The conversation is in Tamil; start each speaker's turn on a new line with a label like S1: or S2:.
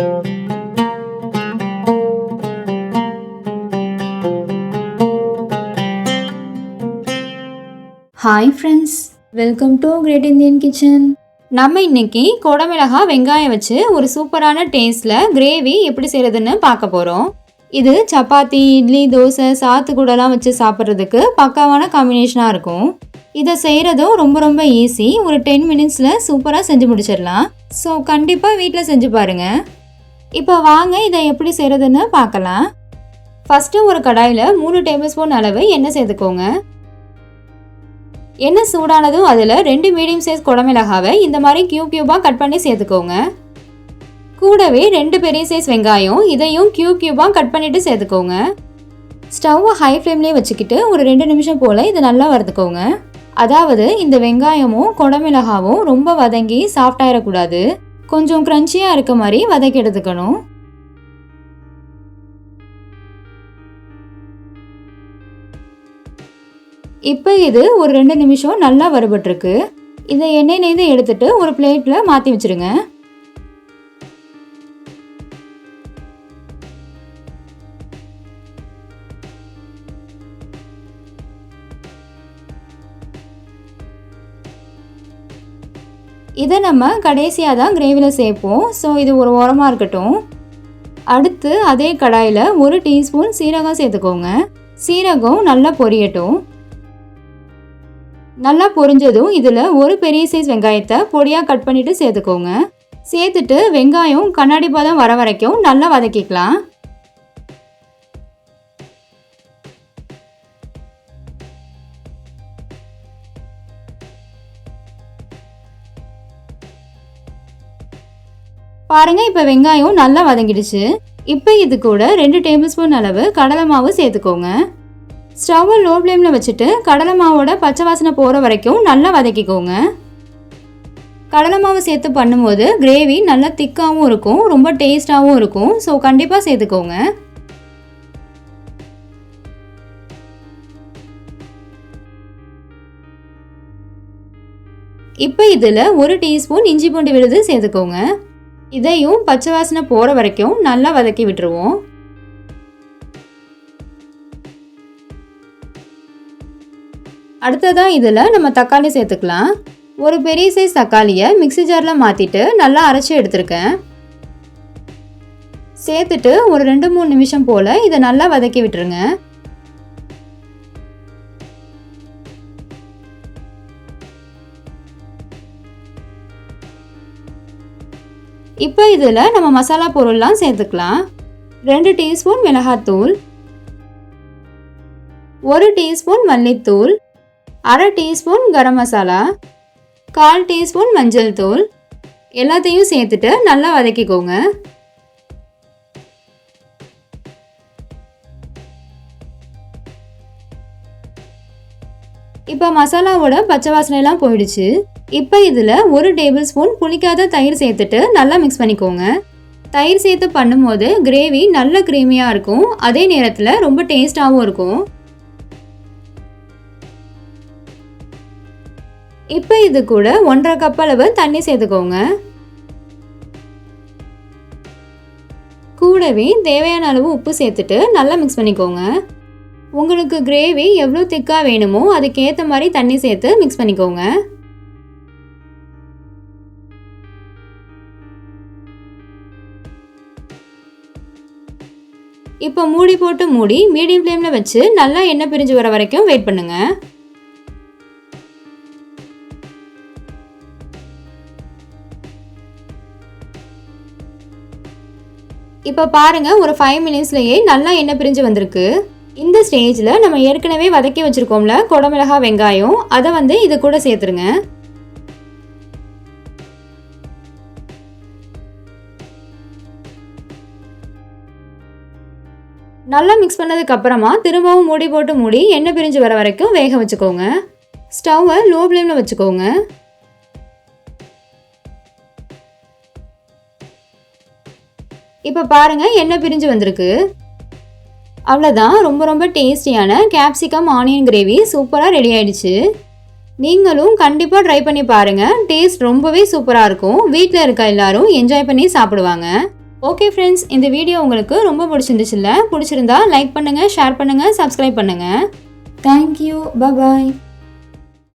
S1: Hi friends welcome to great Indian kitchen நம்ம இன்னைக்கு குடமிளகா வெங்காயம் வச்சு ஒரு சூப்பரான டேஸ்டில் கிரேவி எப்படி செய்கிறதுன்னு பார்க்க போகிறோம் இது சப்பாத்தி இட்லி தோசை சாத்து கூடலாம் வச்சு சாப்பிட்றதுக்கு பக்காவான காம்பினேஷனாக இருக்கும். இதை செய்கிறதும் ரொம்ப ரொம்ப ஈஸி ஒரு டென் மினிட்ஸில் சூப்பராக செஞ்சு முடிச்சிடலாம். ஸோ கண்டிப்பாக வீட்டில் செஞ்சு பாருங்கள் இப்போ வாங்க இதை எப்படி செய்கிறதுன்னு பார்க்கலாம். ஃபஸ்ட்டு ஒரு கடாயில் மூணு டேபிள் ஸ்பூன் அளவு எண்ணெய் சேர்த்துக்கோங்க. எண்ணெய் சூடானதும் அதில் ரெண்டு மீடியம் சைஸ் குடமிளகாவை இந்த மாதிரி கியூப் கியூபாக கட் பண்ணி சேர்த்துக்கோங்க. கூடவே ரெண்டு பெரிய சைஸ் வெங்காயம் இதையும் கியூப் கியூபாக கட் பண்ணிவிட்டு சேர்த்துக்கோங்க. ஸ்டவ்வை ஹை ஃப்ளேம்லேயே வச்சுக்கிட்டு ஒரு ரெண்டு நிமிஷம் போல் இதை நல்லா வறுத்துக்கோங்க. அதாவது இந்த வெங்காயமும் குடமிளகாவும் ரொம்ப வதங்கி சாஃப்டாயிடக்கூடாது கொஞ்சம் க்ரன்ச்சியாக இருக்க மாதிரி வதக்கி எடுத்துக்கணும். இப்போ இது ஒரு ரெண்டு நிமிஷம் நல்லா வறுபட்டுருக்கு. இதை எண்ணெய் நெய்து எடுத்துட்டு ஒரு பிளேட்டில் மாற்றி வச்சுருங்க. இதை நம்ம கடைசியாக தான் கிரேவியில் சேர்ப்போம். ஸோ இது ஒரு உரமாக இருக்கட்டும். அடுத்து அதே கடாயில் ஒரு டீஸ்பூன் சீரகம் சேர்த்துக்கோங்க. சீரகம் நல்லா பொரியட்டும். நல்லா பொரிஞ்சதும் இதில் ஒரு பெரிய சைஸ் வெங்காயத்தை பொடியாக கட் பண்ணிவிட்டு சேர்த்துக்கோங்க. சேர்த்துட்டு வெங்காயம் கண்ணாடி பாதம் வர வரைக்கும் நல்லா வதக்கிக்கலாம். பாருங்கள் இப்போ வெங்காயம் நல்லா வதங்கிடுச்சு. இப்போ இது கூட ரெண்டு டேபிள் ஸ்பூன் அளவு கடலை மாவு சேர்த்துக்கோங்க. ஸ்டவ்வை லோ ஃப்ளேமில் வச்சுட்டு கடலை மாவோட பச்சை வாசனை போகிற வரைக்கும் நல்லா வதக்கிக்கோங்க. கடலை மாவு சேர்த்து பண்ணும்போது கிரேவி நல்லா திக்காகவும் இருக்கும் ரொம்ப டேஸ்டாகவும் இருக்கும். ஸோ கண்டிப்பாக சேர்த்துக்கோங்க. இப்போ இதில் ஒரு டீஸ்பூன் இஞ்சி பூண்டு விழுது சேர்த்துக்கோங்க. இதையும் பச்சை வாசனை போகிற வரைக்கும் நல்லா வதக்கி விட்டுருவோம். அடுத்ததாக இதில் நம்ம தக்காளி சேர்த்துக்கலாம். ஒரு பெரிய சைஸ் தக்காளியை மிக்சி ஜாரில் மாற்றிட்டு நல்லா அரைச்சி எடுத்திருக்கேன். சேர்த்துட்டு ஒரு ரெண்டு மூணு நிமிஷம் போல் இதை நல்லா வதக்கி விட்டுருங்க. இப்போ இதில் நம்ம மசாலா பொருள்லாம் சேர்த்துக்கலாம். ரெண்டு டீஸ்பூன் மிளகாத்தூள். ஒரு டீஸ்பூன் மல்லித்தூள். அரை டீஸ்பூன் கரம் மசாலா. கால் டீஸ்பூன் மஞ்சள் தூள் எல்லாத்தையும் சேர்த்துட்டு நல்லா வதக்கிக்கோங்க. இப்போ மசாலாவோட பச்சை வாசனைலாம் போயிடுச்சு. இப்போ இதில் ஒரு டேபிள் ஸ்பூன் புளிக்காத தயிர் சேர்த்துட்டு நல்லா மிக்ஸ் பண்ணிக்கோங்க. தயிர் சேர்த்து பண்ணும்போது கிரேவி நல்ல க்ரீமியாக இருக்கும். அதே நேரத்தில் ரொம்ப டேஸ்டாகவும் இருக்கும். இப்போ இது கூட ஒன்றரை கப் அளவு தண்ணி சேர்த்துக்கோங்க. கூடவே தேவையான அளவு உப்பு சேர்த்துட்டு நல்லா மிக்ஸ் பண்ணிக்கோங்க. உங்களுக்கு கிரேவி எவ்வளோ திக்காக வேணுமோ அதுக்கேற்ற மாதிரி தண்ணி சேர்த்து மிக்ஸ் பண்ணிக்கோங்க. இப்போ மூடி போட்டு மூடி மீடியம் ஃப்ளேமில் வச்சு நல்லா எண்ணெய் பிரிஞ்சு வர வரைக்கும் வெயிட் பண்ணுங்கள் இப்போ பாருங்க ஒரு ஃபைவ் மினிட்ஸ்லயே நல்லா எண்ணெய் பிரிஞ்சு வந்திருக்கு. இந்த ஸ்டேஜில் நம்ம ஏற்கனவே வதக்கி வச்சுருக்கோம்ல குடமிளகா வெங்காயம் அதை வந்து இது கூட சேர்த்துருங்க. நல்லா மிக்ஸ் பண்ணதுக்கு அப்புறமா திரும்பவும் மூடி போட்டு மூடி எண்ணெய் பிரிஞ்சு வர வரைக்கும் வேக வச்சுக்கோங்க. ஸ்டவ்வை லோ ஃப்ளேமில் வச்சுக்கோங்க. இப்போ பாருங்கள் எண்ணெய் பிரிஞ்சு வந்திருக்கு. அவ்வளோதான் ரொம்ப ரொம்ப டேஸ்டியான கேப்சிகம் ஆனியன் கிரேவி சூப்பராக ரெடி ஆயிடுச்சு. நீங்களும் கண்டிப்பாக ட்ரை பண்ணி பாருங்கள் டேஸ்ட் ரொம்பவே சூப்பராக இருக்கும். வீட்டில் இருக்க எல்லாரும் என்ஜாய் பண்ணி சாப்பிடுவாங்க. ஓகே ஃப்ரெண்ட்ஸ் இந்த வீடியோ உங்களுக்கு ரொம்ப பிடிச்சிருந்துச்சுல்ல? பிடிச்சிருந்தா லைக் பண்ணுங்கள் ஷேர் பண்ணுங்கள் சப்ஸ்கிரைப் பண்ணுங்கள் தேங்க்யூ பாய்